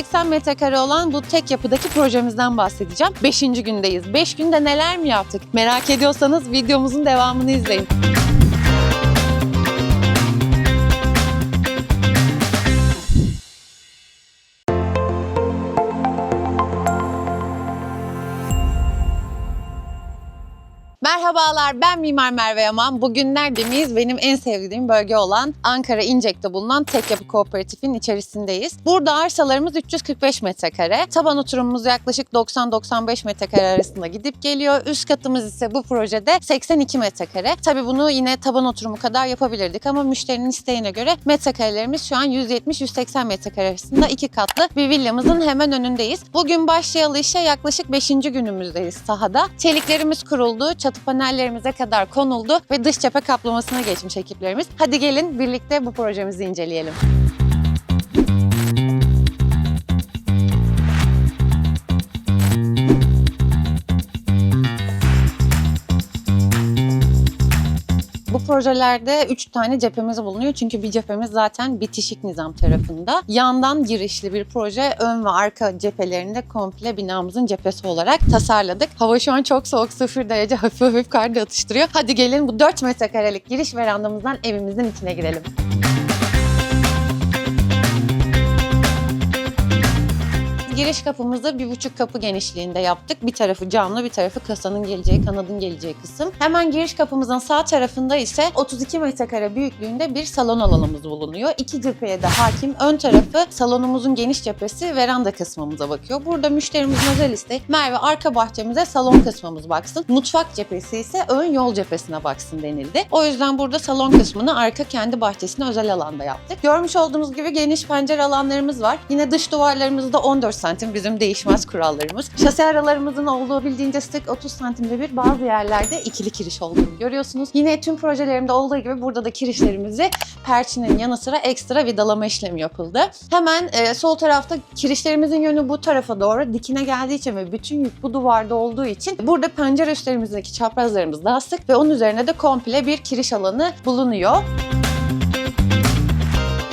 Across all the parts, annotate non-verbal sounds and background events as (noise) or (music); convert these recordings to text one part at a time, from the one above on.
180 metrekare olan bu tek yapıdaki projemizden bahsedeceğim. 5. gündeyiz. 5 günde neler mi yaptık? Merak ediyorsanız videomuzun devamını izleyin. Merhabalar ben Mimar Merve Yaman. Bugün neredeyiz? Benim en sevdiğim bölge olan Ankara İncek'te bulunan Tek Yapı Kooperatif'in içerisindeyiz. Burada arsalarımız 345 metrekare. Taban oturumumuz yaklaşık 90-95 metrekare arasında gidip geliyor. Üst katımız ise bu projede 82 metrekare. Tabii bunu yine taban oturumu kadar yapabilirdik ama müşterinin isteğine göre metrekarelerimiz şu an 170-180 metrekare arasında iki katlı bir villamızın hemen önündeyiz. Bugün başlayalı işe yaklaşık 5. günümüzdeyiz sahada. Çeliklerimiz kuruldu, çatı panellerimize kadar konuldu ve dış cephe kaplamasına geçmiş ekiplerimiz. Hadi gelin birlikte bu projemizi inceleyelim. Projelerde 3 tane cephemiz bulunuyor. Çünkü bir cephemiz zaten bitişik nizam tarafında. Yandan girişli bir proje ön ve arka cephelerinde komple binamızın cephesi olarak tasarladık. Hava şu an çok soğuk 0 derece hafif hafif kar da atıştırıyor. Hadi gelin bu 4 metrekarelik giriş verandamızdan evimizin içine girelim. Giriş kapımızı bir buçuk kapı genişliğinde yaptık. Bir tarafı camlı, bir tarafı kasanın geleceği, kanadın geleceği kısım. Hemen giriş kapımızın sağ tarafında ise 32 metrekare büyüklüğünde bir salon alanımız bulunuyor. İki cepheye de hakim. Ön tarafı salonumuzun geniş cephesi veranda kısmımıza bakıyor. Burada müşterimizin özel isteği Merve arka bahçemize salon kısmımız baksın. Mutfak cephesi ise ön yol cephesine baksın denildi. O yüzden burada salon kısmını arka kendi bahçesine özel alanda yaptık. Görmüş olduğunuz gibi geniş pencere alanlarımız var. Yine dış duvarlarımızda 14 santim bizim değişmez kurallarımız. Şase aralarımızın olduğu bildiğince sık 30 santimde bir bazı yerlerde ikili kiriş olduğunu görüyorsunuz. Yine tüm projelerimde olduğu gibi burada da kirişlerimizi perçinin yanı sıra ekstra vidalama işlemi yapıldı. Hemen e, sol tarafta kirişlerimizin yönü bu tarafa doğru dikine geldiği için ve bütün yük bu duvarda olduğu için burada pencere üstlerimizdeki çaprazlarımız daha sık ve onun üzerine de komple bir kiriş alanı bulunuyor.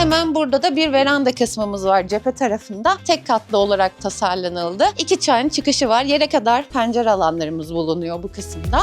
Hemen burada da bir veranda kısmımız var cephe tarafında. Tek katlı olarak tasarlanıldı. İki çayın çıkışı var. Yere kadar pencere alanlarımız bulunuyor bu kısımda.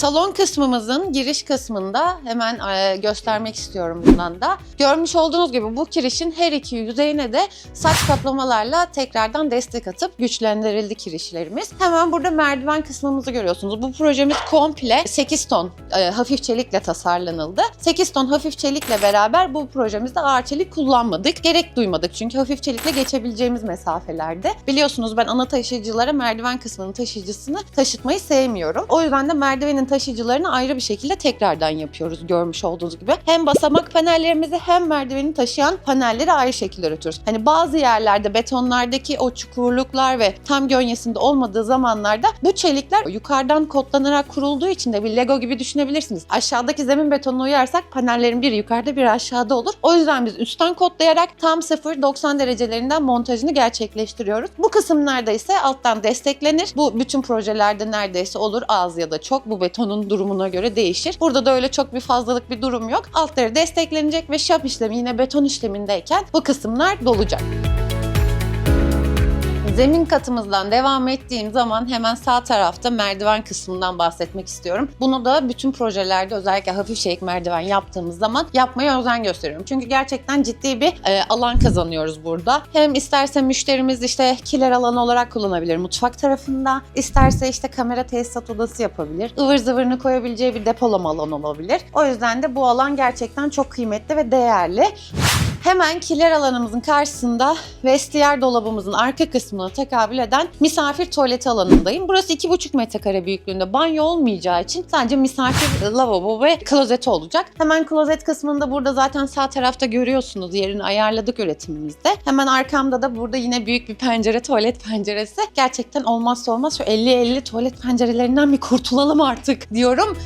Salon kısmımızın giriş kısmında hemen e, göstermek istiyorum bundan da. Görmüş olduğunuz gibi bu kirişin her iki yüzeyine de saç kaplamalarla tekrardan destek atıp güçlendirildi kirişlerimiz. Hemen burada merdiven kısmımızı görüyorsunuz. Bu projemiz komple 8 ton e, hafif çelikle tasarlanıldı. 8 ton hafif çelikle beraber bu projemizde ağır çelik kullanmadık. Gerek duymadık çünkü hafif çelikle geçebileceğimiz mesafelerde. Biliyorsunuz ben ana taşıyıcılara merdiven kısmının taşıyıcısını taşıtmayı sevmiyorum. O yüzden de merdivenin taşıyıcılarını ayrı bir şekilde tekrardan yapıyoruz görmüş olduğunuz gibi. Hem basamak panellerimizi hem merdiveni taşıyan panelleri ayrı şekilde üretiyoruz. Hani bazı yerlerde betonlardaki o çukurluklar ve tam gönyesinde olmadığı zamanlarda bu çelikler yukarıdan kodlanarak kurulduğu için de bir Lego gibi düşünebilirsiniz. Aşağıdaki zemin betonuna uyarsak panellerin biri yukarıda biri aşağıda olur. O yüzden biz üstten kodlayarak tam 0-90 derecelerinden montajını gerçekleştiriyoruz. Bu kısımlarda ise alttan desteklenir. Bu bütün projelerde neredeyse olur az ya da çok. Bu betonun durumuna göre değişir. Burada da öyle çok bir fazlalık bir durum yok. Altları desteklenecek ve şap işlemi yine beton işlemindeyken bu kısımlar dolacak. Zemin katımızdan devam ettiğim zaman hemen sağ tarafta merdiven kısmından bahsetmek istiyorum. Bunu da bütün projelerde özellikle hafif şerik merdiven yaptığımız zaman yapmaya özen gösteriyorum. Çünkü gerçekten ciddi bir e, alan kazanıyoruz burada. Hem isterse müşterimiz işte kiler alanı olarak kullanabilir mutfak tarafında. isterse işte kamera tesisat odası yapabilir. ıvır zıvırını koyabileceği bir depolama alanı olabilir. O yüzden de bu alan gerçekten çok kıymetli ve değerli. Hemen kiler alanımızın karşısında vestiyer dolabımızın arka kısmına tekabül eden misafir tuvaleti alanındayım. Burası 2,5 metrekare büyüklüğünde banyo olmayacağı için sadece misafir lavabo ve klozet olacak. Hemen klozet kısmında burada zaten sağ tarafta görüyorsunuz yerini ayarladık üretimimizde. Hemen arkamda da burada yine büyük bir pencere, tuvalet penceresi. Gerçekten olmazsa olmaz şu 50-50 tuvalet pencerelerinden bir kurtulalım artık diyorum.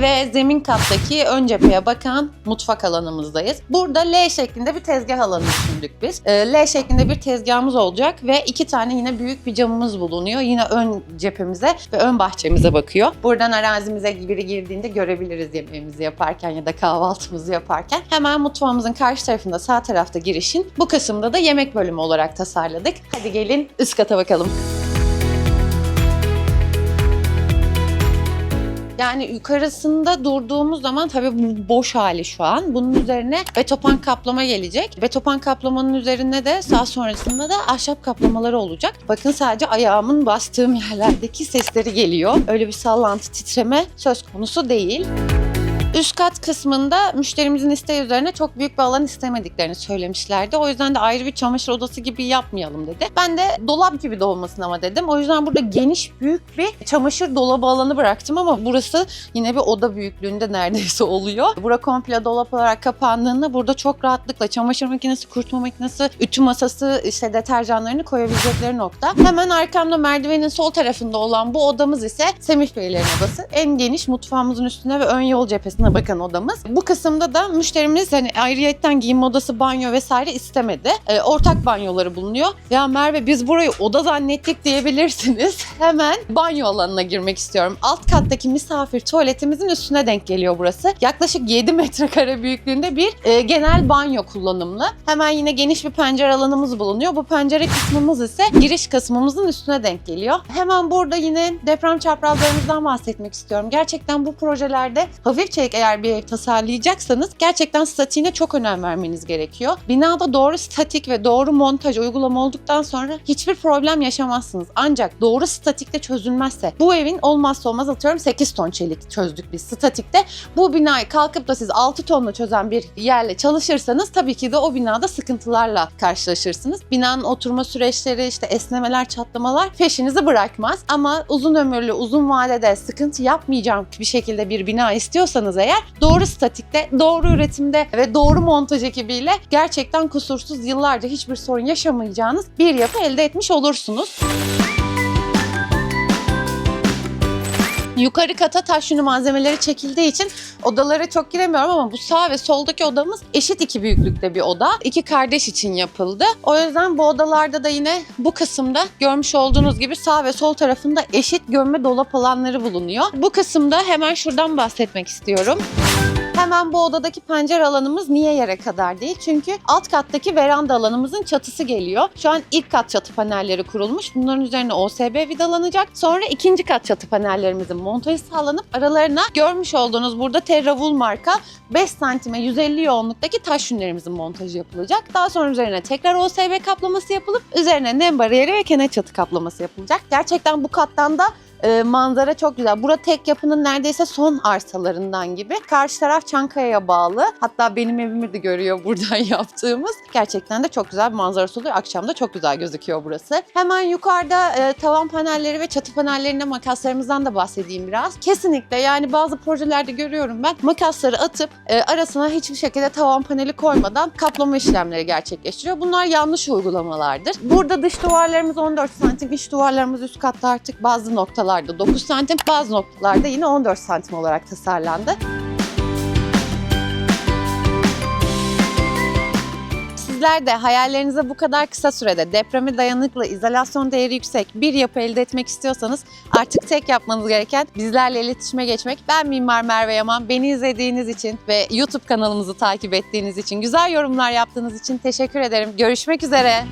Ve zemin kattaki ön cepheye bakan mutfak alanımızdayız. Burada L şeklinde bir tezgah alanı düşündük biz. Ee, L şeklinde bir tezgahımız olacak ve iki tane yine büyük bir camımız bulunuyor. Yine ön cephemize ve ön bahçemize bakıyor. Buradan arazimize biri girdiğinde görebiliriz yemeğimizi yaparken ya da kahvaltımızı yaparken. Hemen mutfağımızın karşı tarafında sağ tarafta girişin bu kısımda da yemek bölümü olarak tasarladık. Hadi gelin üst kata bakalım. Yani yukarısında durduğumuz zaman tabii bu boş hali şu an. Bunun üzerine betopan kaplama gelecek. Betopan kaplamanın üzerine de sağ sonrasında da ahşap kaplamaları olacak. Bakın sadece ayağımın bastığım (laughs) yerlerdeki sesleri geliyor. Öyle bir sallantı, titreme söz konusu değil. Üst kat kısmında müşterimizin isteği üzerine çok büyük bir alan istemediklerini söylemişlerdi. O yüzden de ayrı bir çamaşır odası gibi yapmayalım dedi. Ben de dolap gibi de olmasın ama dedim. O yüzden burada geniş büyük bir çamaşır dolabı alanı bıraktım ama burası yine bir oda büyüklüğünde neredeyse oluyor. Bura komple dolap olarak kapandığında burada çok rahatlıkla çamaşır makinesi, kurutma makinesi, ütü masası, işte deterjanlarını koyabilecekleri nokta. Hemen arkamda merdivenin sol tarafında olan bu odamız ise Semih Beylerin odası. En geniş mutfağımızın üstüne ve ön yol cephesine bakan odamız. Bu kısımda da müşterimiz hani ayrıyetten giyinme odası, banyo vesaire istemedi. Ee, ortak banyoları bulunuyor. Ya Merve biz burayı oda zannettik diyebilirsiniz. (laughs) Hemen banyo alanına girmek istiyorum. Alt kattaki misafir tuvaletimizin üstüne denk geliyor burası. Yaklaşık 7 (laughs) metrekare büyüklüğünde bir e, genel banyo kullanımlı. Hemen yine geniş bir pencere alanımız bulunuyor. Bu pencere kısmımız ise giriş kısmımızın üstüne denk geliyor. Hemen burada yine deprem çaprazlarımızdan bahsetmek istiyorum. Gerçekten bu projelerde hafif çelik eğer bir ev tasarlayacaksanız gerçekten statiğine çok önem vermeniz gerekiyor. Binada doğru statik ve doğru montaj uygulama olduktan sonra hiçbir problem yaşamazsınız. Ancak doğru statikte çözülmezse bu evin olmazsa olmaz atıyorum 8 ton çelik çözdük biz statikte. Bu binayı kalkıp da siz 6 tonla çözen bir yerle çalışırsanız tabii ki de o binada sıkıntılarla karşılaşırsınız. Binanın oturma süreçleri işte esnemeler, çatlamalar peşinizi bırakmaz. Ama uzun ömürlü, uzun vadede sıkıntı yapmayacağım bir şekilde bir bina istiyorsanız eğer doğru statikte, doğru üretimde ve doğru montaj ekibiyle gerçekten kusursuz yıllarca hiçbir sorun yaşamayacağınız bir yapı elde etmiş olursunuz. Yukarı kata taş yünü malzemeleri çekildiği için odalara çok giremiyorum ama bu sağ ve soldaki odamız eşit iki büyüklükte bir oda. İki kardeş için yapıldı. O yüzden bu odalarda da yine bu kısımda görmüş olduğunuz gibi sağ ve sol tarafında eşit gömme dolap alanları bulunuyor. Bu kısımda hemen şuradan bahsetmek istiyorum. Hemen bu odadaki pencere alanımız niye yere kadar değil? Çünkü alt kattaki veranda alanımızın çatısı geliyor. Şu an ilk kat çatı panelleri kurulmuş. Bunların üzerine OSB vidalanacak. Sonra ikinci kat çatı panellerimizin montajı sağlanıp aralarına görmüş olduğunuz burada Terravul marka 5 santime 150 yoğunluktaki taş yünlerimizin montajı yapılacak. Daha sonra üzerine tekrar OSB kaplaması yapılıp üzerine nem bariyeri ve kenar çatı kaplaması yapılacak. Gerçekten bu kattan da e, manzara çok güzel. Bura tek yapının neredeyse son arsalarından gibi. Karşı taraf Çankaya'ya bağlı. Hatta benim evimi de görüyor (laughs) buradan yaptığımız. Gerçekten de çok güzel bir manzarası oluyor. Akşam da çok güzel gözüküyor burası. Hemen yukarıda e, tavan panelleri ve çatı panellerinde makaslarımızdan da bahsedeyim biraz. Kesinlikle yani bazı projelerde görüyorum ben makasları atıp e, arasına hiçbir şekilde tavan paneli koymadan kaplama işlemleri gerçekleştiriyor. Bunlar yanlış uygulamalardır. Burada dış duvarlarımız 14 santim, iç duvarlarımız üst katta artık bazı noktalarda 9 santim, bazı noktalarda yine 14 santim olarak tasarlandı. Sizler de hayallerinize bu kadar kısa sürede depreme dayanıklı, izolasyon değeri yüksek bir yapı elde etmek istiyorsanız artık tek yapmanız gereken bizlerle iletişime geçmek. Ben Mimar Merve Yaman. Beni izlediğiniz için ve YouTube kanalımızı takip ettiğiniz için, güzel yorumlar yaptığınız için teşekkür ederim. Görüşmek üzere.